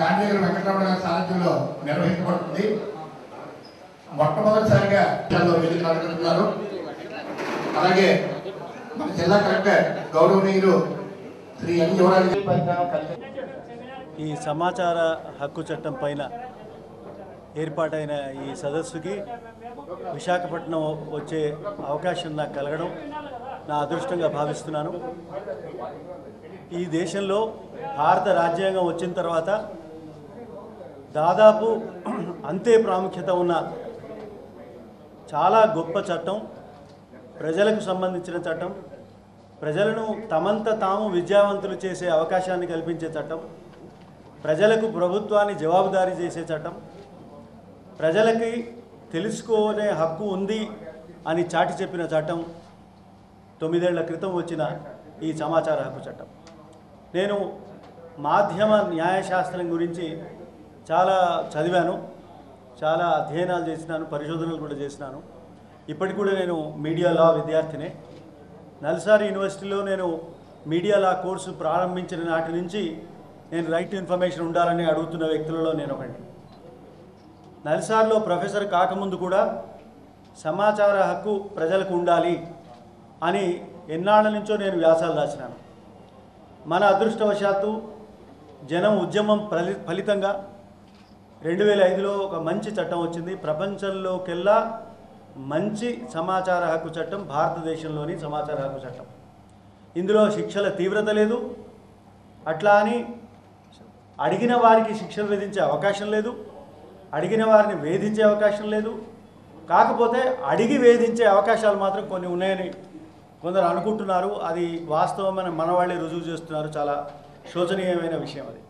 గాంధీనగర్ వెంకటరమణ గారి సారథ్యంలో నిర్వహించబడుతుంది. మొట్టమొదటిసారిగా విషయాల్లో వేదిక నడుపుతున్నారు అలాగే మన జిల్లా కలెక్టర్ గౌరవనీయులు శ్రీ ఎన్ యువరాజు ఈ సమాచార హక్కు చట్టం పైన ఏర్పాటైన ఈ సదస్సుకి విశాఖపట్నం వచ్చే అవకాశం నాకు కలగడం నా అదృష్టంగా భావిస్తున్నాను. ఈ దేశంలో భారత రాజ్యాంగం వచ్చిన తర్వాత దాదాపు అంతే ప్రాముఖ్యత ఉన్న చాలా గొప్ప చట్టం ప్రజలకు సంబంధించిన చట్టం ప్రజలను తమంత తాము విద్యావంతులు చేసే అవకాశాన్ని కల్పించే చట్టం ప్రజలకు ప్రభుత్వాన్ని జవాబుదారీ చేసే చట్టం ప్రజలకి తెలుసుకోనే హక్కు ఉంది అని చాటి చెప్పిన చట్టం తొమ్మిదేళ్ళ క్రితం వచ్చిన ఈ సమాచార హక్కు చట్టం. నేను మాధ్యమ న్యాయశాస్త్రం గురించి చాలా చదివాను చాలా అధ్యయనాలు చేసినాను పరిశోధనలు కూడా చేసినాను. ఇప్పటికి కూడా నేను మీడియా లా విద్యార్థినే. నల్సార్ యూనివర్సిటీలో నేను మీడియా లా కోర్సు ప్రారంభించిన నాటి నుంచి నేను రైట్ ఇన్ఫర్మేషన్ ఉండాలని అడుగుతున్న వ్యక్తులలో నేను ఒకటి నల్సార్లో ప్రొఫెసర్ కాకముందు కూడా సమాచార హక్కు ప్రజలకు ఉండాలి అని ఎన్నాళ్ళ నుంచో నేను వ్యాసాలు రాసినాను. మన అదృష్టవశాత్తు జనం ఉద్యమం ఫలి ఫలితంగా రెండు వేల ఐదులో ఒక మంచి చట్టం వచ్చింది. ప్రపంచంలోకెల్లా మంచి సమాచార హక్కు చట్టం భారతదేశంలోని సమాచార హక్కు చట్టం. ఇందులో శిక్షల తీవ్రత లేదు. అట్లా అని అడిగిన వారికి శిక్షలు విధించే అవకాశం లేదు. అడిగిన వారిని వేధించే అవకాశం లేదు. కాకపోతే అడిగి వేధించే అవకాశాలు మాత్రం కొన్ని ఉన్నాయని కొందరు అనుకుంటున్నారు. అది వాస్తవమైన మనవాళ్ళే రుజువు చేస్తున్నారు చాలా శోచనీయమైన విషయం అది.